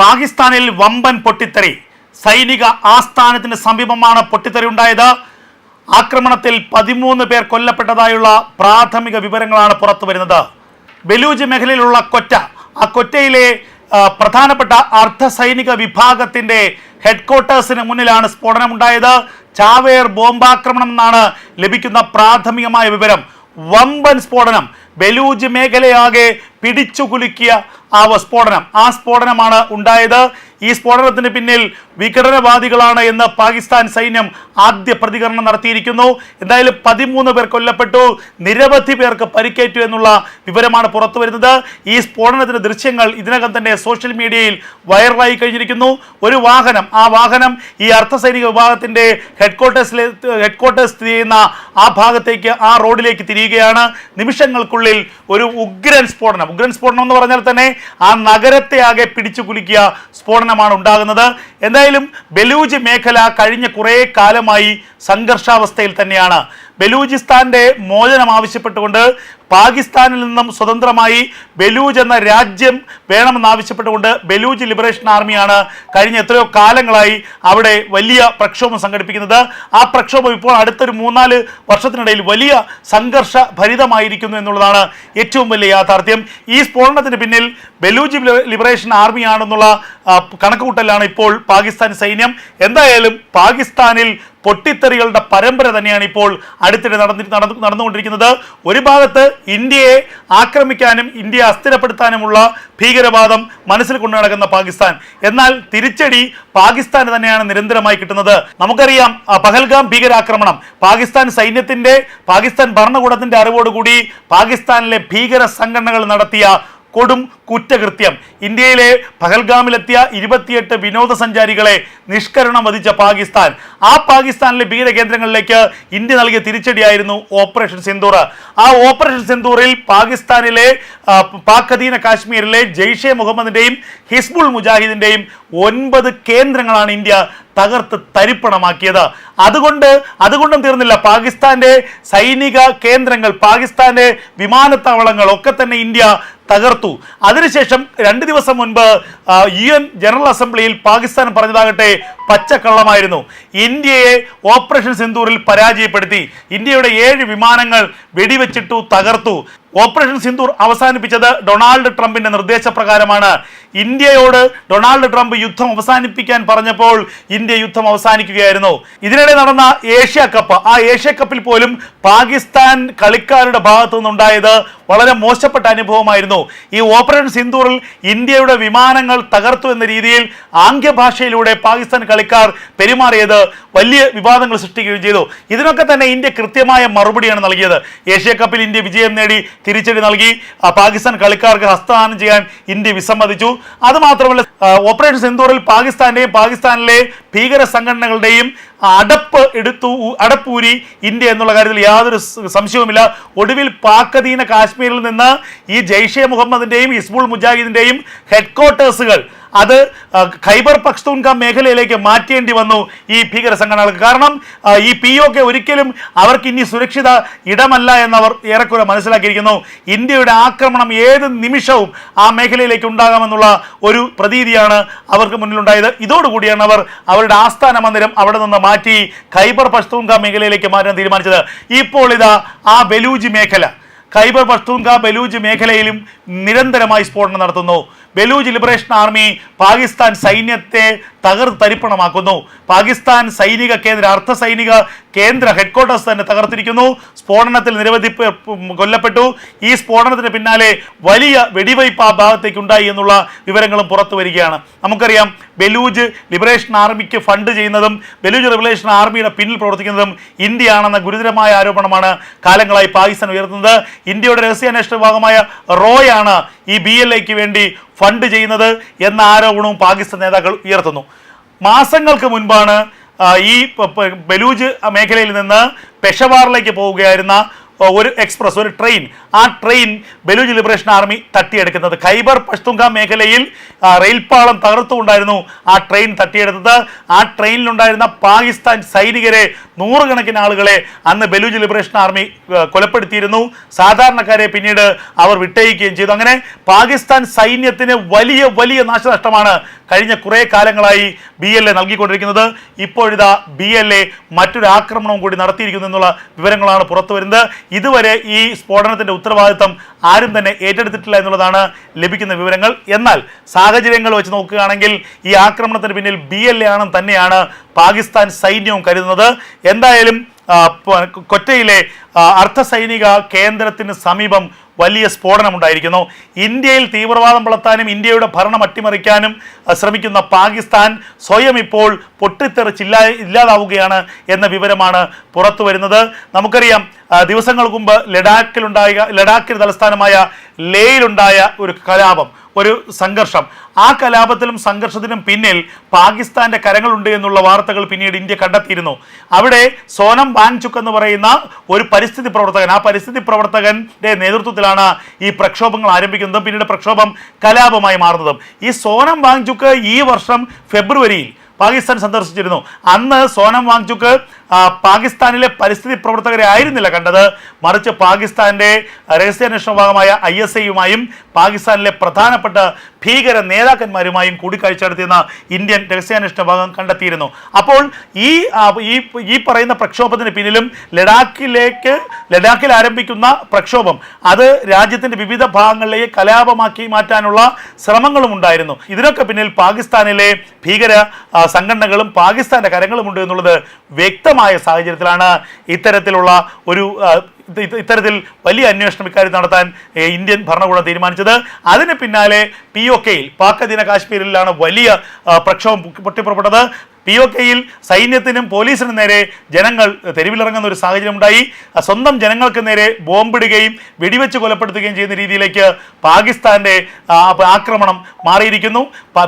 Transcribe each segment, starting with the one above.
പാകിസ്ഥാനിൽ വമ്പൻ പൊട്ടിത്തെറി. സൈനിക ആസ്ഥാനത്തിന് സമീപമാണ് പൊട്ടിത്തെറി ഉണ്ടായത്. ആക്രമണത്തിൽ പതിമൂന്ന് പേർ കൊല്ലപ്പെട്ടതായുള്ള പ്രാഥമിക വിവരങ്ങളാണ് പുറത്തു വരുന്നത്. ബലൂജ് മേഖലയിലുള്ള കൊറ്റ ആ കൊറ്റയിലെ പ്രധാനപ്പെട്ട അർദ്ധ സൈനിക വിഭാഗത്തിന്റെ ഹെഡ്ക്വാർട്ടേഴ്സിന് മുന്നിലാണ് സ്ഫോടനം സ്ഫോടനമുണ്ടായത്. ചാവേർ ബോംബാക്രമണം എന്നാണ് ലഭിക്കുന്ന പ്രാഥമികമായ വിവരം. വമ്പൻ സ്ഫോടനം ബലൂജ് മേഖലയാകെ പിടിച്ചുകുലുക്കിയ ആ സ്ഫോടനം. ആ സ്ഫോടനമാണ് ഉണ്ടായത്. ഈ സ്ഫോടനത്തിന് പിന്നിൽ വിഘടനവാദികളാണ് എന്ന് പാകിസ്ഥാൻ സൈന്യം ആദ്യ പ്രതികരണം നടത്തിയിരിക്കുന്നു. എന്തായാലും പതിമൂന്ന് പേർ കൊല്ലപ്പെട്ടു. നിരവധി പേർക്ക് പരിക്കേറ്റു എന്നുള്ള വിവരമാണ് പുറത്തു വരുന്നത്. ഈ സ്ഫോടനത്തിന്റെ ദൃശ്യങ്ങൾ ഇതിനകം തന്നെ സോഷ്യൽ മീഡിയയിൽ വൈറലായി കഴിഞ്ഞിരിക്കുന്നു. ഒരു വാഹനം ആ വാഹനം ഈ അർദ്ധസൈനിക വിഭാഗത്തിന്റെ ഹെഡ്ക്വാർട്ടേഴ്സിലെ ഹെഡ്ക്വാർട്ടേഴ്സ് സ്ഥിതി ചെയ്യുന്ന ആ ഭാഗത്തേക്ക് ആ റോഡിലേക്ക് തിരിയുകയാണ്. നിമിഷങ്ങൾക്കുള്ളിൽ ഒരു ഉഗ്രൻ സ്ഫോടനം. ഉഗ്രൻ സ്ഫോടനം എന്ന് പറഞ്ഞാൽ തന്നെ ആ നഗരത്തെ ആകെ പിടിച്ചു കുലുക്കിയ സ്ഫോടനമാണ് ഉണ്ടാകുന്നത്. എന്തായാലും ബലൂജ് മേഖല കഴിഞ്ഞ കുറേ കാലമായി സംഘർഷാവസ്ഥയിൽ തന്നെയാണ്. ബലൂചിസ്ഥാന്റെ മോചനം ആവശ്യപ്പെട്ടുകൊണ്ട് പാകിസ്ഥാനിൽ നിന്നും സ്വതന്ത്രമായി ബലൂജ് എന്ന രാജ്യം വേണമെന്നാവശ്യപ്പെട്ടുകൊണ്ട് ബലൂജ് ലിബറേഷൻ ആർമിയാണ് കഴിഞ്ഞ എത്രയോ കാലങ്ങളായി അവിടെ വലിയ പ്രക്ഷോഭം സംഘടിപ്പിക്കുന്നത്. ആ പ്രക്ഷോഭം ഇപ്പോൾ അടുത്തൊരു മൂന്നാൽ വർഷത്തിനിടയിൽ വലിയ സംഘർഷ ഭരിതമായിരിക്കുന്നു എന്നുള്ളതാണ് ഏറ്റവും വലിയ യാഥാർത്ഥ്യം. ഈ സ്ഫോടനത്തിന് പിന്നിൽ ബലൂജ് ലിബറേഷൻ ആർമിയാണെന്നുള്ള കണക്കുകൂട്ടലാണ് ഇപ്പോൾ പാകിസ്ഥാൻ സൈന്യം. എന്തായാലും പാകിസ്ഥാനിൽ പൊട്ടിത്തെറികളുടെ പരമ്പര തന്നെയാണ് ഇപ്പോൾ അടുത്തിടെ നടന്നി നടന്നു നടന്നുകൊണ്ടിരിക്കുന്നത്. ഒരു ഭാഗത്ത് ഇന്ത്യയെ ആക്രമിക്കാനും ഇന്ത്യയെ അസ്ഥിരപ്പെടുത്താനുമുള്ള ഭീകരവാദം മനസ്സിൽ കൊണ്ടു നടക്കുന്ന പാകിസ്ഥാൻ. എന്നാൽ തിരിച്ചടി പാകിസ്ഥാന് തന്നെയാണ് നിരന്തരമായി കിട്ടുന്നത്. നമുക്കറിയാം പഹൽഗാം ഭീകരാക്രമണം പാകിസ്ഥാൻ സൈന്യത്തിന്റെ പാകിസ്ഥാൻ ഭരണകൂടത്തിന്റെ അറിവോടുകൂടി പാകിസ്ഥാനിലെ ഭീകര സംഘടനകൾ നടത്തിയ കൊടും കുറ്റകൃത്യം. ഇന്ത്യയിലെ പഹൽഗാമിലെത്തിയ ഇരുപത്തിയെട്ട് വിനോദസഞ്ചാരികളെ നിഷ്കരണം വധിച്ച പാകിസ്ഥാൻ. ആ പാകിസ്ഥാനിലെ ഭീകര കേന്ദ്രങ്ങളിലേക്ക് ഇന്ത്യ നൽകിയ തിരിച്ചടിയായിരുന്നു ഓപ്പറേഷൻ സിന്ദൂർ. ആ ഓപ്പറേഷൻ സിന്ദൂറിൽ പാകിസ്ഥാനിലെ പാക് അധീന കാശ്മീരിലെ ജെയ്ഷെ മുഹമ്മദിന്റെയും ഹിസ്ബുൾ മുജാഹിദിന്റെയും ഒൻപത് കേന്ദ്രങ്ങളാണ് ഇന്ത്യ തകർത്ത് തരിപ്പണമാക്കിയത്. അതുകൊണ്ട് അതുകൊണ്ടും തീർന്നില്ല. പാകിസ്ഥാന്റെ സൈനിക കേന്ദ്രങ്ങൾ പാകിസ്ഥാന്റെ വിമാനത്താവളങ്ങൾ ഒക്കെ തന്നെ ഇന്ത്യ തകർത്തു. അതിനുശേഷം രണ്ട് ദിവസം മുൻപ് യു എൻ ജനറൽ അസംബ്ലിയിൽ പാകിസ്ഥാൻ പറഞ്ഞതാകട്ടെ പച്ചക്കള്ളമായിരുന്നു. ഇന്ത്യയെ ഓപ്പറേഷൻ സിന്ദൂറിൽ പരാജയപ്പെടുത്തി. ഇന്ത്യയുടെ ഏഴ് വിമാനങ്ങൾ വെടിവെച്ചിട്ടു തകർത്തു. ഓപ്പറേഷൻ സിന്ദൂർ അവസാനിപ്പിച്ചത് ഡൊണാൾഡ് ട്രംപിന്റെ നിർദ്ദേശപ്രകാരമാണ്. ഇന്ത്യയോട് ഡൊണാൾഡ് ട്രംപ് യുദ്ധം അവസാനിപ്പിക്കാൻ പറഞ്ഞപ്പോൾ ഇന്ത്യ യുദ്ധം അവസാനിക്കുകയായിരുന്നു. ഇതിനിടെ നടന്ന ഏഷ്യ കപ്പ് ആ ഏഷ്യ കപ്പിൽ പോലും പാകിസ്ഥാൻ കളിക്കാരുടെ ഭാഗത്തു നിന്നുണ്ടായത് വളരെ മോശപ്പെട്ട അനുഭവമായിരുന്നു. ഈ ഓപ്പറേഷൻ സിന്ദൂറിൽ ഇന്ത്യയുടെ വിമാനങ്ങൾ തകർത്തു എന്ന രീതിയിൽ ആംഗ്യഭാഷയിലൂടെ പാകിസ്ഥാൻ കളിക്കാർ പെരുമാറിയത് വലിയ വിവാദങ്ങൾ സൃഷ്ടിക്കുകയും ചെയ്തു. ഇതിനൊക്കെ തന്നെ ഇന്ത്യ കൃത്യമായ മറുപടിയാണ് നൽകിയത്. ഏഷ്യ കപ്പിൽ ഇന്ത്യ വിജയം നേടി തിരിച്ചടി നൽകി. പാകിസ്ഥാൻ കളിക്കാർക്ക് ഹസ്തദാനം ചെയ്യാൻ ഇന്ത്യ വിസമ്മതിച്ചു. അതുമാത്രമല്ല ഓപ്പറേഷൻ സിന്ദൂറിൽ പാകിസ്ഥാന്റെയും പാകിസ്ഥാനിലെ ഭീകര സംഘടനകളുടെയും അടപ്പ് എടുത്തു അടപ്പൂരി ഇന്ത്യ എന്നുള്ള കാര്യത്തിൽ യാതൊരു സംശയവുമില്ല. ഒടുവിൽ പാക്കദീന കാശ്മീരിൽ നിന്ന് ഈ ജെയ്ഷെ മുഹമ്മദിന്റെയും ഇസ്ബുൾ മുജാഹിദിന്റെയും ഹെഡ്ക്വാർട്ടേഴ്സുകൾ അത് ഖൈബർ പഖ്തൂൺഖ മേഖലയിലേക്ക് മാറ്റേണ്ടി വന്നു ഈ ഭീകര സംഘടനകൾക്ക്. കാരണം ഈ പി ഒ കെ ഒരിക്കലും അവർക്ക് ഇനി സുരക്ഷിത ഇടമല്ല എന്നവർ ഏറെക്കുറെ മനസ്സിലാക്കിയിരിക്കുന്നു. ഇന്ത്യയുടെ ആക്രമണം ഏത് നിമിഷവും ആ മേഖലയിലേക്ക് ഉണ്ടാകാമെന്നുള്ള ഒരു പ്രതീതിയാണ് അവർക്ക് മുന്നിലുണ്ടായത്. ഇതോടുകൂടിയാണ് അവർ അവരുടെ ആസ്ഥാന മന്ദിരം അവിടെ നിന്ന് മാറ്റി ഖൈബർ പഷ്തൂൻക മേഖലയിലേക്ക് മാറ്റാൻ തീരുമാനിച്ചത്. ഇപ്പോൾ ഇതാ ആ ബലൂജ് മേഖല. ഖൈബർ പഷ്തൂൻക ബലൂജ് മേഖലയിലും നിരന്തരമായി സ്ഫോടനം നടത്തുന്നു. ബലൂജ് ലിബറേഷൻ ആർമി പാകിസ്ഥാൻ സൈന്യത്തെ തകർത്ത് തരിപ്പണമാക്കുന്നു. പാകിസ്ഥാൻ സൈനിക കേന്ദ്ര അർദ്ധ സൈനിക കേന്ദ്ര ഹെഡ്ക്വാർട്ടേഴ്സ് തന്നെ തകർത്തിരിക്കുന്നു. സ്ഫോടനത്തിൽ നിരവധി കൊല്ലപ്പെട്ടു. ഈ സ്ഫോടനത്തിന് പിന്നാലെ വലിയ വെടിവയ്പ് ആ ഭാഗത്തേക്ക് ഉണ്ടായി എന്നുള്ള വിവരങ്ങളും പുറത്തു വരികയാണ്. നമുക്കറിയാം ബലൂജ് ലിബറേഷൻ ആർമിക്ക് ഫണ്ട് ചെയ്യുന്നതും ബലൂജ് ലിബറേഷൻ ആർമിയുടെ പിന്നിൽ പ്രവർത്തിക്കുന്നതും ഇന്ത്യയാണെന്ന ഗുരുതരമായ ആരോപണമാണ് കാലങ്ങളായി പാകിസ്ഥാൻ ഉയർത്തുന്നത്. ഇന്ത്യയുടെ രഹസ്യാന്വേഷണ വിഭാഗമായ റോയാണ് ഈ ബി എൽ എക്ക് വേണ്ടി ഫണ്ട് ചെയ്യുന്നത് എന്ന ആരോപണവും പാകിസ്ഥാൻ നേതാക്കൾ ഉയർത്തുന്നു. മാസങ്ങൾക്ക് മുൻപാണ് ഈ ബലൂജ് മേഖലയിൽ നിന്ന് പെഷവാറിലേക്ക് പോവുകയായിരുന്ന ഒരു എക്സ്പ്രസ് ഒരു ട്രെയിൻ. ആ ട്രെയിൻ ബലൂജ് ലിബറേഷൻ ആർമി തട്ടിയെടുക്കുന്നത്. ഖൈബർ പഷ്തുങ്ക മേഖലയിൽ റെയിൽപാളം തകർത്തുകൊണ്ടായിരുന്നു ആ ട്രെയിൻ തട്ടിയെടുത്തത്. ആ ട്രെയിനിലുണ്ടായിരുന്ന പാകിസ്ഥാൻ സൈനികരെ നൂറുകണക്കിന് ആളുകളെ അന്ന് ബലൂജ് ലിബറേഷൻ ആർമി കൊലപ്പെടുത്തിയിരുന്നു. സാധാരണക്കാരെ പിന്നീട് അവർ വിട്ടയക്കുകയും ചെയ്തു. അങ്ങനെ പാകിസ്ഥാൻ സൈന്യത്തിന് വലിയ വലിയ നാശനഷ്ടമാണ് കഴിഞ്ഞ കുറേ കാലങ്ങളായി ബി എൽ എ നൽകിക്കൊണ്ടിരിക്കുന്നത്. ഇപ്പോഴിതാ ബി എൽ എ മറ്റൊരു ആക്രമണവും കൂടി നടത്തിയിരിക്കുന്നു എന്നുള്ള വിവരങ്ങളാണ് പുറത്തു വരുന്നത് ഇതുവരെ ഈ സ്ഫോടനത്തിന്റെ ഉത്തരവാദിത്തം ആരും തന്നെ ഏറ്റെടുത്തിട്ടില്ല എന്നുള്ളതാണ് ലഭിക്കുന്ന വിവരങ്ങൾ. എന്നാൽ സാഹചര്യങ്ങൾ വെച്ച് നോക്കുകയാണെങ്കിൽ ഈ ആക്രമണത്തിന് പിന്നിൽ ബി എൽ എ ആണെന്ന് തന്നെയാണ് പാകിസ്ഥാൻ സൈന്യവും കരുതുന്നത്. എന്തായാലും കൊറ്റയിലെ അർദ്ധസൈനിക സൈനിക കേന്ദ്രത്തിന് സമീപം വലിയ സ്ഫോടനം ഉണ്ടായിരിക്കുന്നു ഇന്ത്യയിൽ തീവ്രവാദം വളർത്താനും ഇന്ത്യയുടെ ഭരണം അട്ടിമറിക്കാനും ശ്രമിക്കുന്ന പാകിസ്ഥാൻ സ്വയം ഇപ്പോൾ പൊട്ടിത്തെറിച്ചില്ല ഇല്ലാതാവുകയാണ് എന്ന വിവരമാണ് പുറത്തു വരുന്നത് നമുക്കറിയാം ദിവസങ്ങൾക്ക് മുമ്പ് ലഡാക്കിലുണ്ടായ ലഡാക്കിന് തലസ്ഥാനമായ ലേയിലുണ്ടായ ഒരു കലാപം ഒരു സംഘർഷം. ആ കലാപത്തിലും സംഘർഷത്തിനും പിന്നിൽ പാകിസ്ഥാന്റെ കരങ്ങളുണ്ട് എന്നുള്ള വാർത്തകൾ പിന്നീട് ഇന്ത്യ കണ്ടെത്തിയിരുന്നു. അവിടെ സോനം വാങ്ചുക്ക് എന്ന് പറയുന്ന ഒരു പരിസ്ഥിതി പ്രവർത്തകൻ ആ പരിസ്ഥിതി പ്രവർത്തകന്റെ നേതൃത്വത്തിലാണ് ഈ പ്രക്ഷോഭങ്ങൾ ആരംഭിക്കുന്നതും പിന്നീട് പ്രക്ഷോഭം കലാപമായി മാറുന്നതും. ഈ സോനം ബാങ്ചുക്ക് ഈ വർഷം ഫെബ്രുവരിയിൽ പാകിസ്ഥാൻ സന്ദർശിച്ചിരുന്നു. അന്ന് സോനം വാങ്ചുക്ക് പാകിസ്ഥാനിലെ പരിസ്ഥിതി പ്രവർത്തകരെ ആയിരുന്നില്ല കണ്ടത്. മറിച്ച് പാകിസ്ഥാന്റെ രഹസ്യാന്വേഷണ വിഭാഗമായ ഐ എസ് ഐയുമായും പാകിസ്ഥാനിലെ പ്രധാനപ്പെട്ട ഭീകര നേതാക്കന്മാരുമായും കൂടിക്കാഴ്ച നടത്തിയെന്ന് ഇന്ത്യൻ രഹസ്യാന്വേഷണ വിഭാഗം കണ്ടെത്തിയിരുന്നു. അപ്പോൾ ഈ ഈ പറയുന്ന പ്രക്ഷോഭത്തിന് പിന്നിലും ലഡാക്കിലേക്ക് ലഡാക്കിൽ ആരംഭിക്കുന്ന പ്രക്ഷോഭം അത് രാജ്യത്തിന്റെ വിവിധ ഭാഗങ്ങളിലേക്ക് കലാപമാക്കി മാറ്റാനുള്ള ശ്രമങ്ങളും ഉണ്ടായിരുന്നു. ഇതിനൊക്കെ പിന്നിൽ പാകിസ്ഥാനിലെ ഭീകര സംഘടനകളും പാകിസ്ഥാന്റെ കരങ്ങളുമുണ്ട് എന്നുള്ളത് വ്യക്തമായ സാഹചര്യത്തിലാണ് ഇത്തരത്തിലുള്ള ഒരു ഇത്തരത്തിൽ വലിയ അന്വേഷണം ഇക്കാര്യം നടത്താൻ ഇന്ത്യൻ ഭരണകൂടം തീരുമാനിച്ചത്. അതിന് പിന്നാലെ പി ഒ കെയിൽ പാക് അധീന കാശ്മീരിലാണ് വലിയ പ്രക്ഷോഭം പൊട്ടിപ്പുറപ്പെട്ടത്. പി ഒ കെയിൽ സൈന്യത്തിനും പോലീസിനും നേരെ ജനങ്ങൾ തെരുവിലിറങ്ങുന്ന ഒരു സാഹചര്യം ഉണ്ടായി സ്വന്തം ജനങ്ങൾക്ക് നേരെ ബോംബിടുകയും വെടിവെച്ച് കൊലപ്പെടുത്തുകയും ചെയ്യുന്ന രീതിയിലേക്ക് പാകിസ്ഥാന്റെ ആക്രമണം മാറിയിരിക്കുന്നു.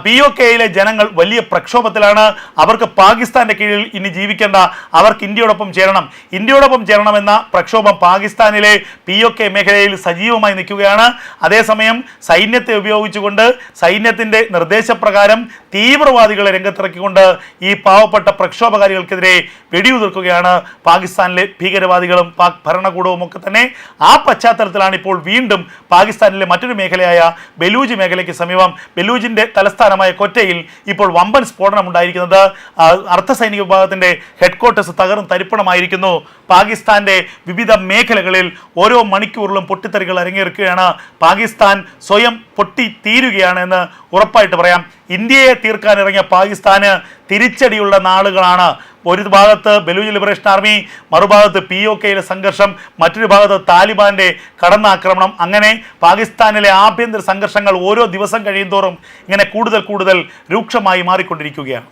പി ഒ കെയിലെ ജനങ്ങൾ വലിയ പ്രക്ഷോഭത്തിലാണ്. അവർക്ക് പാകിസ്ഥാന്റെ കീഴിൽ ഇനി ജീവിക്കേണ്ട അവർക്ക് ഇന്ത്യയോടൊപ്പം ചേരണം. ഇന്ത്യയോടൊപ്പം ചേരണമെന്ന പ്രക്ഷോഭം പാകിസ്ഥാനിലെ പി ഒ കെ മേഖലയിൽ സജീവമായി നിൽക്കുകയാണ്. അതേസമയം സൈന്യത്തെ ഉപയോഗിച്ചുകൊണ്ട് സൈന്യത്തിന്റെ നിർദ്ദേശപ്രകാരം തീവ്രവാദികളെ രംഗത്തിറക്കിക്കൊണ്ട് പാവപ്പെട്ട പ്രക്ഷോഭകാരികൾക്കെതിരെ വെടിയുതിർക്കുകയാണ് പാകിസ്ഥാനിലെ ഭീകരവാദികളും പാക് ഭരണകൂടവും ഒക്കെ തന്നെ. ആ പശ്ചാത്തലത്തിലാണ് ഇപ്പോൾ വീണ്ടും പാകിസ്ഥാനിലെ മറ്റൊരു മേഖലയായ ബലൂജ് മേഖലയ്ക്ക് സമീപം ബലൂജിന്റെ തലസ്ഥാനമായ കൊറ്റയിൽ ഇപ്പോൾ വമ്പൻ സ്ഫോടനം ഉണ്ടായിരിക്കുന്നത്. അർദ്ധസൈനിക അർദ്ധ സൈനിക വിഭാഗത്തിന്റെ ഹെഡ്ക്വാർട്ടേഴ്സ് തകർന്ന് തരിപ്പണമായിരിക്കുന്നു. പാകിസ്ഥാന്റെ വിവിധ മേഖലകളിൽ ഓരോ മണിക്കൂറിലും പൊട്ടിത്തെറികൾ അരങ്ങേറുകയാണ്. പാകിസ്ഥാൻ സ്വയം പൊട്ടി തീരുകയാണ് എന്ന് ഉറപ്പായിട്ട് പറയാം. ഇന്ത്യയെ തീർക്കാൻ ഇറങ്ങിയ പാകിസ്ഥാന് തിരിച്ചടിയുള്ള നാളുകളാണ്. ഒരു ഭാഗത്ത് ബലൂജ് ലിബറേഷൻ ആർമി മറുഭാഗത്ത് പി ഒ കെയിലെ സംഘർഷം മറ്റൊരു ഭാഗത്ത് താലിബാന്റെ കടന്നാക്രമണം. അങ്ങനെ പാകിസ്ഥാനിലെ ആഭ്യന്തര സംഘർഷങ്ങൾ ഓരോ ദിവസം കഴിയുന്തോറും ഇങ്ങനെ കൂടുതൽ കൂടുതൽ രൂക്ഷമായി മാറിക്കൊണ്ടിരിക്കുകയാണ്.